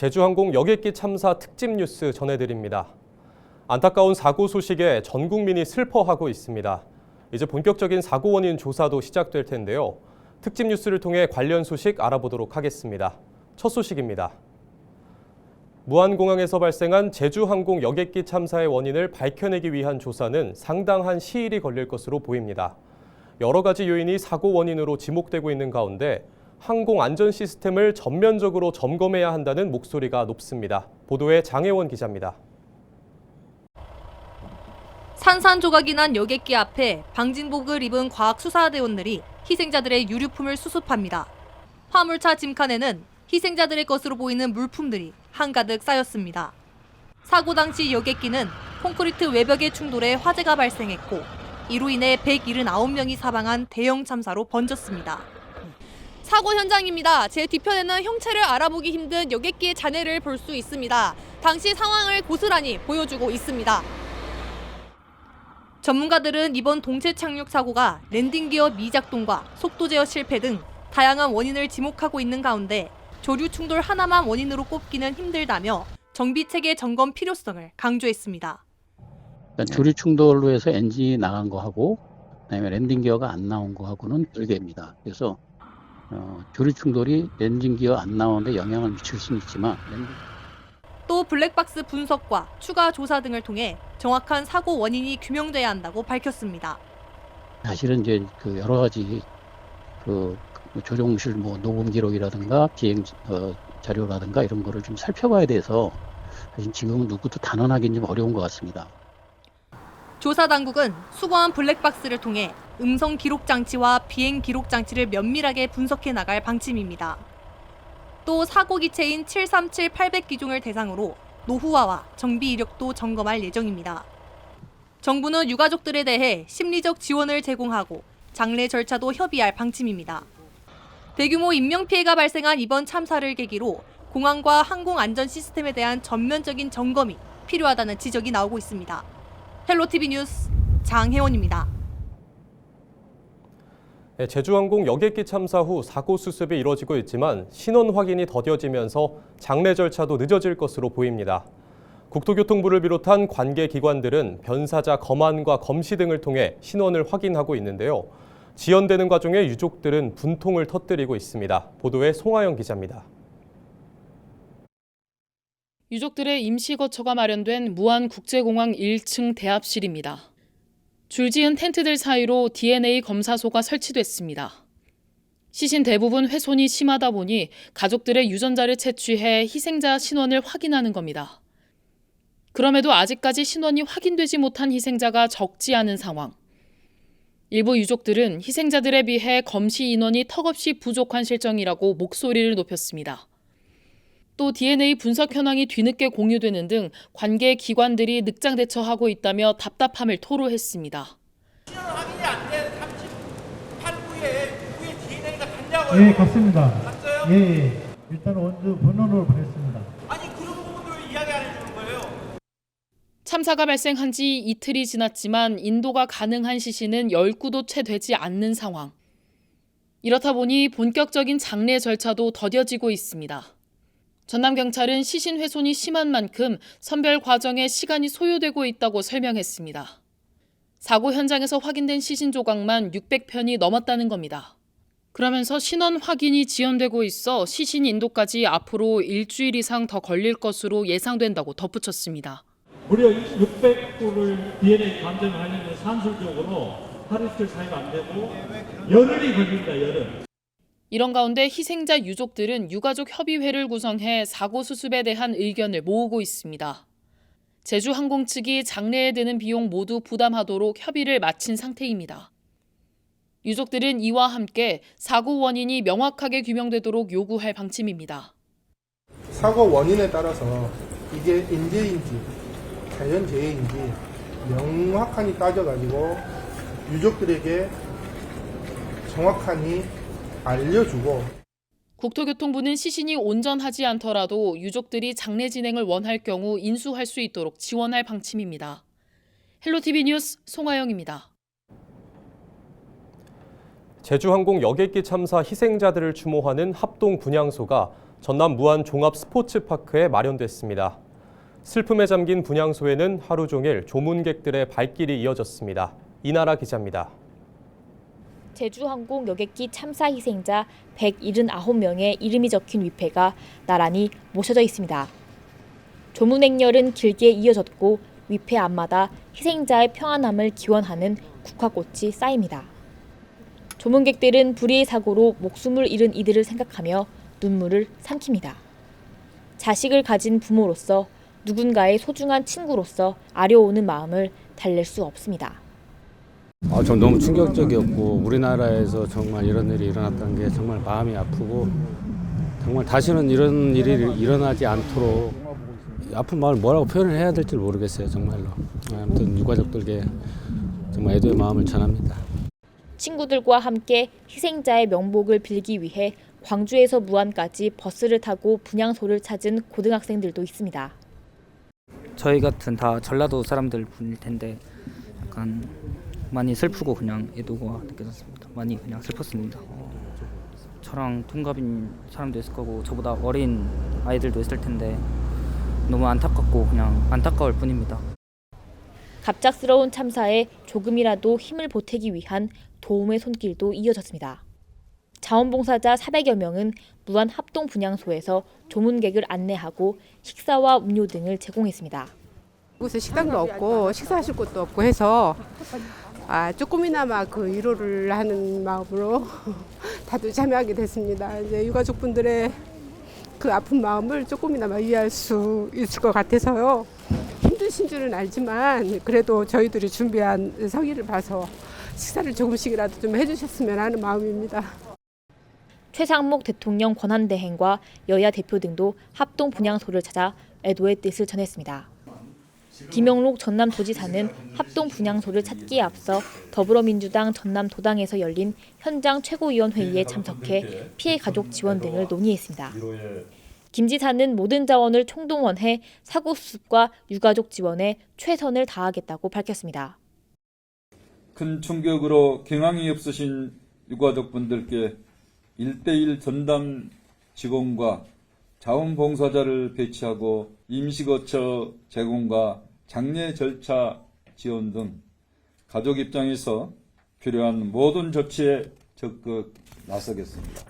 제주항공 여객기 참사 특집 뉴스 전해드립니다. 안타까운 사고 소식에 전 국민이 슬퍼하고 있습니다. 이제 본격적인 사고 원인 조사도 시작될 텐데요. 특집 뉴스를 통해 관련 소식 알아보도록 하겠습니다. 첫 소식입니다. 무안공항에서 발생한 제주항공 여객기 참사의 원인을 밝혀내기 위한 조사는 상당한 시일이 걸릴 것으로 보입니다. 여러 가지 요인이 사고 원인으로 지목되고 있는 가운데 항공 안전 시스템을 전면적으로 점검해야 한다는 목소리가 높습니다. 보도에 장혜원 기자입니다. 산산조각이 난 여객기 앞에 방진복을 입은 과학수사대원들이 희생자들의 유류품을 수습합니다. 화물차 짐칸에는 희생자들의 것으로 보이는 물품들이 한가득 쌓였습니다. 사고 당시 여객기는 콘크리트 외벽의 충돌에 화재가 발생했고 이로 인해 179명이 사망한 대형 참사로 번졌습니다. 사고 현장입니다. 제 뒤편에는 형체를 알아보기 힘든 여객기의 잔해를 볼 수 있습니다. 당시 상황을 고스란히 보여주고 있습니다. 전문가들은 이번 동체 착륙 사고가 랜딩 기어 미작동과 속도 제어 실패 등 다양한 원인을 지목하고 있는 가운데 조류 충돌 하나만 원인으로 꼽기는 힘들다며 정비 체계 점검 필요성을 강조했습니다. 조류 충돌로 해서 엔진이 나간 거하고 그다음에 랜딩 기어가 안 나온 거하고는 별개입니다. 그래서 어, 조류 충돌이 랜딩 기어 안 나오는데 영향을 미칠 수는 있지만 또 블랙박스 분석과 추가 조사 등을 통해 정확한 사고 원인이 규명돼야 한다고 밝혔습니다. 사실은 이제 그 여러 가지 그 조종실 뭐 녹음 기록이라든가 비행 어, 자료라든가 이런 거를 좀 살펴봐야 돼서 사실 지금은 누구도 단언하기는 좀 어려운 것 같습니다. 조사 당국은 수거한 블랙박스를 통해 음성 기록 장치와 비행 기록 장치를 면밀하게 분석해 나갈 방침입니다. 또 사고 기체인 737 800 기종을 대상으로 노후화와 정비 이력도 점검할 예정입니다. 정부는 유가족들에 대해 심리적 지원을 제공하고 장례 절차도 협의할 방침입니다. 대규모 인명 피해가 발생한 이번 참사를 계기로 공항과 항공 안전 시스템에 대한 전면적인 점검이 필요하다는 지적이 나오고 있습니다. 헬로티비 뉴스 장혜원입니다. 네, 제주항공 여객기 참사 후 사고 수습이 이뤄지고 있지만 신원 확인이 더뎌지면서 장례 절차도 늦어질 것으로 보입니다. 국토교통부를 비롯한 관계 기관들은 변사자 검안과 검시 등을 통해 신원을 확인하고 있는데요. 지연되는 과정에 유족들은 분통을 터뜨리고 있습니다. 보도에 송하영 기자입니다. 유족들의 임시 거처가 마련된 무안국제공항 1층 대합실입니다. 줄지은 텐트들 사이로 DNA 검사소가 설치됐습니다. 시신 대부분 훼손이 심하다 보니 가족들의 유전자를 채취해 희생자 신원을 확인하는 겁니다. 그럼에도 아직까지 신원이 확인되지 못한 희생자가 적지 않은 상황. 일부 유족들은 희생자들에 비해 검시 인원이 턱없이 부족한 실정이라고 목소리를 높였습니다. 또 DNA 분석 현황이 뒤늦게 공유되는 등 관계 기관들이 늑장 대처하고 있다며 답답함을 토로했습니다. 확인이 안된 38구에 누구의 DNA가 갔냐고요. 예, 갔습니다. 갔어요? 예, 예. 일단 원주 번호로 보냈습니다. 아니 그런 부분도 왜 이야기 안 해주는 거예요? 참사가 발생한 지 이틀이 지났지만 인도가 가능한 시신은 10구도 채 되지 않는 상황. 이렇다 보니 본격적인 장례 절차도 더뎌지고 있습니다. 전남경찰은 시신 훼손이 심한 만큼 선별 과정에 시간이 소요되고 있다고 설명했습니다. 사고 현장에서 확인된 시신 조각만 600편이 넘었다는 겁니다. 그러면서 신원 확인이 지연되고 있어 시신 인도까지 앞으로 일주일 이상 더 걸릴 것으로 예상된다고 덧붙였습니다. 무려 600구를 DNA 감정하는데 산술적으로 하루 이틀 사이가 안 되고 열흘이 걸립니다, 열흘. 이런 가운데 희생자 유족들은 유가족 협의회를 구성해 사고 수습에 대한 의견을 모으고 있습니다. 제주항공 측이 장례에 드는 비용 모두 부담하도록 협의를 마친 상태입니다. 유족들은 이와 함께 사고 원인이 명확하게 규명되도록 요구할 방침입니다. 사고 원인에 따라서 이게 인재인지 자연재해인지 명확하니 따져가지고 유족들에게 정확하니 알려주고 국토교통부는 시신이 온전하지 않더라도 유족들이 장례 진행을 원할 경우 인수할 수 있도록 지원할 방침입니다. 헬로티비 뉴스 송하영입니다. 제주항공 여객기 참사 희생자들을 추모하는 합동 분향소가 전남 무안 종합 스포츠파크에 마련됐습니다. 슬픔에 잠긴 분향소에는 하루 종일 조문객들의 발길이 이어졌습니다. 이나라 기자입니다. 제주항공 여객기 참사 희생자 179명의 이름이 적힌 위패가 나란히 모셔져 있습니다. 조문 행렬은 길게 이어졌고 위패 앞마다 희생자의 평안함을 기원하는 국화꽃이 쌓입니다. 조문객들은 불의의 사고로 목숨을 잃은 이들을 생각하며 눈물을 삼킵니다. 자식을 가진 부모로서 누군가의 소중한 친구로서 아려오는 마음을 달랠 수 없습니다. 아, 전 너무 충격적이었고 우리나라에서 정말 이런 일이 일어났다는 게 정말 마음이 아프고 정말 다시는 이런 일이 일어나지 않도록 아픈 마음을 뭐라고 표현을 해야 될지 모르겠어요 정말로 아무튼 유가족들께 정말 애도의 마음을 전합니다. 친구들과 함께 희생자의 명복을 빌기 위해 광주에서 무안까지 버스를 타고 분향소를 찾은 고등학생들도 있습니다. 저희 같은 다 전라도 사람들 분일 텐데 약간 많이 슬프고 그냥 애도가 느껴졌습니다. 많이 그냥 슬펐습니다. 어, 저랑 동갑인 사람도 있을 거고 저보다 어린 아이들도 있을 텐데 너무 안타깝고 그냥 안타까울 뿐입니다. 갑작스러운 참사에 조금이라도 힘을 보태기 위한 도움의 손길도 이어졌습니다. 자원봉사자 400여 명은 무안 합동 분향소에서 조문객을 안내하고 식사와 음료 등을 제공했습니다. 곳에 식당도 없고 식사하실 곳도 없고 해서 아 조금이나마 그 위로를 하는 마음으로 다들 참여하게 됐습니다. 이제 유가족분들의 그 아픈 마음을 조금이나마 이해할 수 있을 것 같아서요. 힘드신 줄은 알지만 그래도 저희들이 준비한 성의를 봐서 식사를 조금씩이라도 좀 해주셨으면 하는 마음입니다. 최상목 대통령 권한대행과 여야 대표 등도 합동 분향소를 찾아 애도의 뜻을 전했습니다. 김영록 전남도지사는 합동 분향소를 찾기에 앞서 더불어민주당 전남도당에서 열린 현장 최고위원회의에 참석해 피해 가족 지원 등을 논의했습니다. 김 지사는 모든 자원을 총동원해 사고 수습과 유가족 지원에 최선을 다하겠다고 밝혔습니다. 큰 충격으로 경황이 없으신 유가족분들께 1대1 전담 직원과 자원봉사자를 배치하고 임시거처 제공과 장례 절차 지원 등 가족 입장에서 필요한 모든 조치에 적극 나서겠습니다.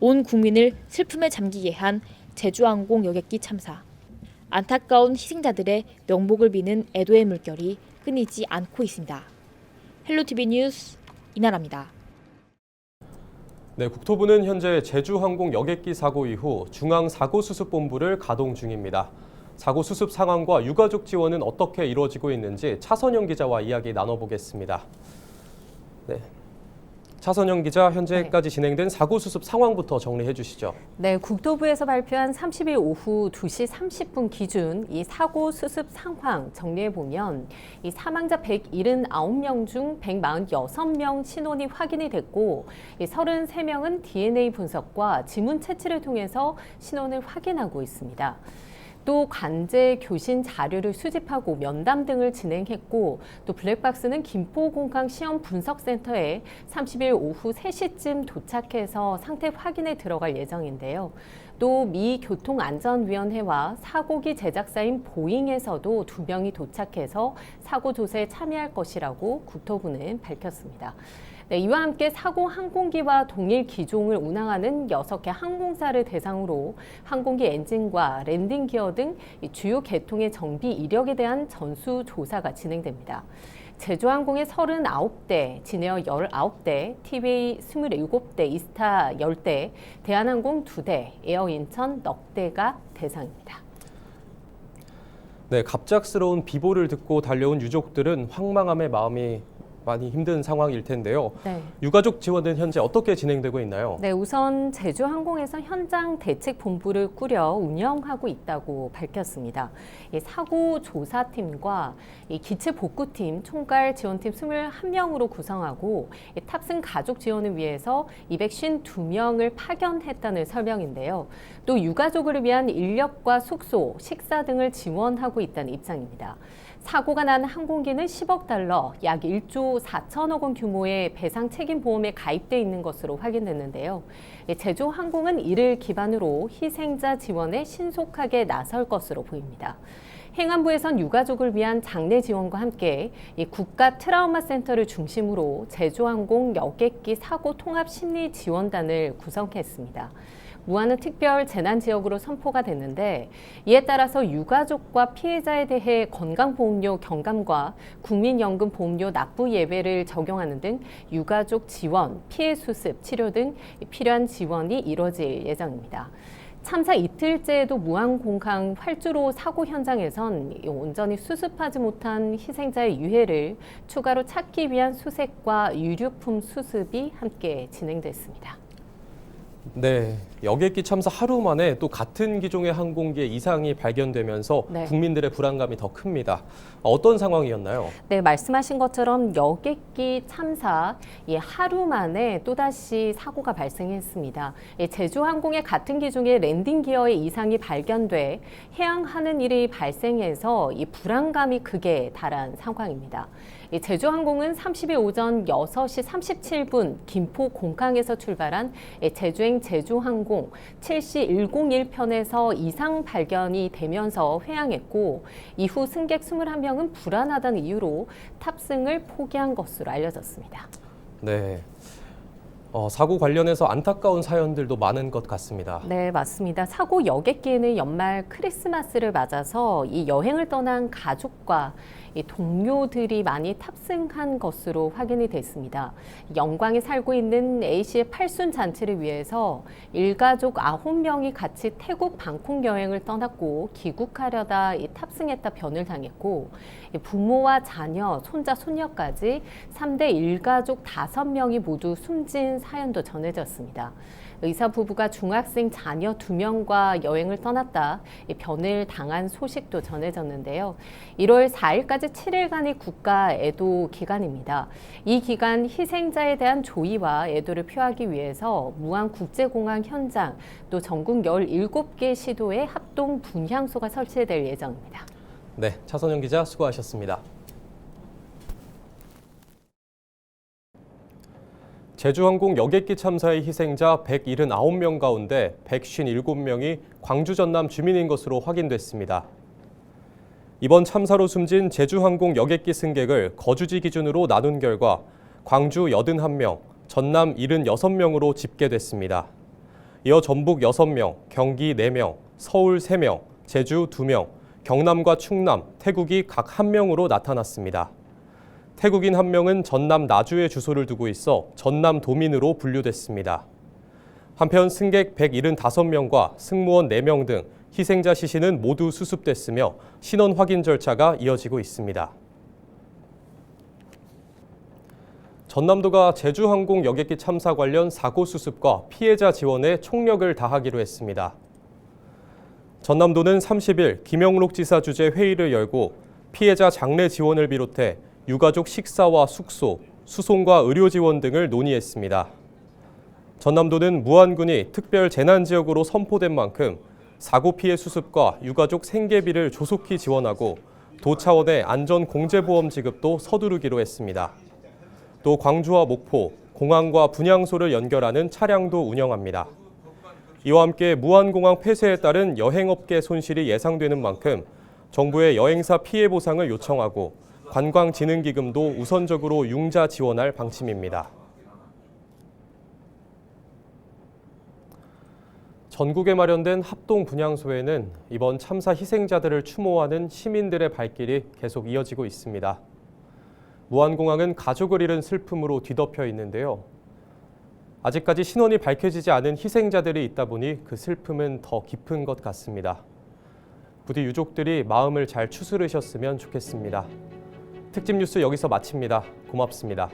온 국민을 슬픔에 잠기게 한 제주항공 여객기 참사. 안타까운 희생자들의 명복을 비는 애도의 물결이 끊이지 않고 있습니다. 헬로티비 뉴스 이나라입니다. 네, 국토부는 현재 제주항공 여객기 사고 이후 중앙사고수습본부를 가동 중입니다. 사고 수습 상황과 유가족 지원은 어떻게 이루어지고 있는지 차선영 기자와 이야기 나눠보겠습니다. 네. 차선영 기자, 현재까지 진행된 사고 수습 상황부터 정리해 주시죠. 네, 국토부에서 발표한 30일 오후 2시 30분 기준 이 사고 수습 상황 정리해 보면 이 사망자 179명 중 146명 신원이 확인이 됐고 이 33명은 DNA 분석과 지문 채취를 통해서 신원을 확인하고 있습니다. 또 관제 교신 자료를 수집하고 면담 등을 진행했고 또 블랙박스는 김포공항 시험 분석센터에 30일 오후 3시쯤 도착해서 상태 확인에 들어갈 예정인데요. 또 미 교통안전위원회와 사고기 제작사인 보잉에서도 두 명이 도착해서 사고 조사에 참여할 것이라고 국토부는 밝혔습니다. 네, 이와 함께 사고 항공기와 동일 기종을 운항하는 6개 항공사를 대상으로 항공기 엔진과 랜딩 기어 등 주요 계통의 정비 이력에 대한 전수 조사가 진행됩니다. 제주항공의 39대, 진에어 19대, 티웨이 27대, 이스타 10대, 대한항공 2대, 에어인천 넉 대가 대상입니다. 네, 갑작스러운 비보를 듣고 달려온 유족들은 황망함의 마음이 많이 힘든 상황일 텐데요. 네. 유가족 지원은 현재 어떻게 진행되고 있나요? 네, 우선 제주항공에서 현장 대책 본부를 꾸려 운영하고 있다고 밝혔습니다. 이 사고 조사팀과 이 기체 복구팀, 총괄 지원팀 21명으로 구성하고 이 탑승 가족 지원을 위해서 252명을 파견했다는 설명인데요. 또 유가족을 위한 인력과 숙소, 식사 등을 지원하고 있다는 입장입니다. 사고가 난 항공기는 10억 달러, 약 1조 4천억 원 규모의 배상 책임 보험에 가입돼 있는 것으로 확인됐는데요. 예, 제주 항공은 이를 기반으로 희생자 지원에 신속하게 나설 것으로 보입니다. 행안부에선 유가족을 위한 장례 지원과 함께 이 국가 트라우마 센터를 중심으로 제주항공 여객기 사고 통합 심리 지원단을 구성했습니다. 무안은 특별 재난 지역으로 선포가 됐는데 이에 따라서 유가족과 피해자에 대해 건강보험료 경감과 국민연금 보험료 납부 예외를 적용하는 등 유가족 지원, 피해 수습, 치료 등 필요한 지원이 이뤄질 예정입니다. 참사 이틀째에도 무한공항 활주로 사고 현장에선 온전히 수습하지 못한 희생자의 유해를 추가로 찾기 위한 수색과 유류품 수습이 함께 진행됐습니다. 네, 여객기 참사 하루 만에 또 같은 기종의 항공기에 이상이 발견되면서 네. 국민들의 불안감이 더 큽니다. 어떤 상황이었나요? 네, 말씀하신 것처럼 여객기 참사 이 하루 만에 또다시 사고가 발생했습니다. 예, 제주항공의 같은 기종의 랜딩 기어에 이상이 발견돼 해양하는 일이 발생해서 이 불안감이 극에 달한 상황입니다. 이 제주항공은 30일 오전 6시 37분 김포 공항에서 출발한 예, 제주행 제주항공 74-101편에서 이상 발견이 되면서 회항했고 이후 승객 21명은 불안하다는 이유로 탑승을 포기한 것으로 알려졌습니다. 네. 어, 사고 관련해서 안타까운 사연들도 많은 것 같습니다. 네, 맞습니다. 사고 여객기에는 연말 크리스마스를 맞아서 이 여행을 떠난 가족과 이 동료들이 많이 탑승한 것으로 확인이 됐습니다. 영광에 살고 있는 A씨의 팔순 잔치를 위해서 일가족 아홉 명이 같이 태국 방콕 여행을 떠났고 귀국하려다 이 탑승했다 변을 당했고 이 부모와 자녀, 손자, 손녀까지 삼대 일가족 다섯 명이 모두 숨진 사연도 전해졌습니다. 의사 부부가 중학생 자녀 두 명과 여행을 떠났다 이 변을 당한 소식도 전해졌는데요. 1월 4일까지 7일간의 국가 애도 기간입니다. 이 기간 희생자에 대한 조의와 애도를 표하기 위해서 무안국제공항 현장 또 전국 17개 시도에 합동 분향소가 설치될 예정입니다. 네, 차선영 기자 수고하셨습니다. 제주항공 여객기 참사의 희생자 179명 가운데 157명이 광주 전남 주민인 것으로 확인됐습니다. 이번 참사로 숨진 제주항공 여객기 승객을 거주지 기준으로 나눈 결과 광주 81명, 전남 76명으로 집계됐습니다. 이어 전북 6명, 경기 4명, 서울 3명, 제주 2명, 경남과 충남, 태국이 각 1명으로 나타났습니다. 태국인 한 명은 전남 나주에 주소를 두고 있어 전남 도민으로 분류됐습니다. 한편 승객 175명과 승무원 4명 등 희생자 시신은 모두 수습됐으며 신원 확인 절차가 이어지고 있습니다. 전남도가 제주항공 여객기 참사 관련 사고 수습과 피해자 지원에 총력을 다하기로 했습니다. 전남도는 30일 김영록 지사 주재 회의를 열고 피해자 장례 지원을 비롯해 유가족 식사와 숙소, 수송과 의료 지원 등을 논의했습니다. 전남도는 무안군이 특별 재난 지역으로 선포된 만큼 사고 피해 수습과 유가족 생계비를 조속히 지원하고 도 차원의 안전 공제보험 지급도 서두르기로 했습니다. 또 광주와 목포, 공항과 분향소를 연결하는 차량도 운영합니다. 이와 함께 무안공항 폐쇄에 따른 여행업계 손실이 예상되는 만큼 정부의 여행사 피해 보상을 요청하고 관광진흥기금도 우선적으로 융자 지원할 방침입니다. 전국에 마련된 합동 분향소에는 이번 참사 희생자들을 추모하는 시민들의 발길이 계속 이어지고 있습니다. 무안공항은 가족을 잃은 슬픔으로 뒤덮여 있는데요. 아직까지 신원이 밝혀지지 않은 희생자들이 있다 보니 그 슬픔은 더 깊은 것 같습니다. 부디 유족들이 마음을 잘 추스르셨으면 좋겠습니다. 특집 뉴스 여기서 마칩니다. 고맙습니다.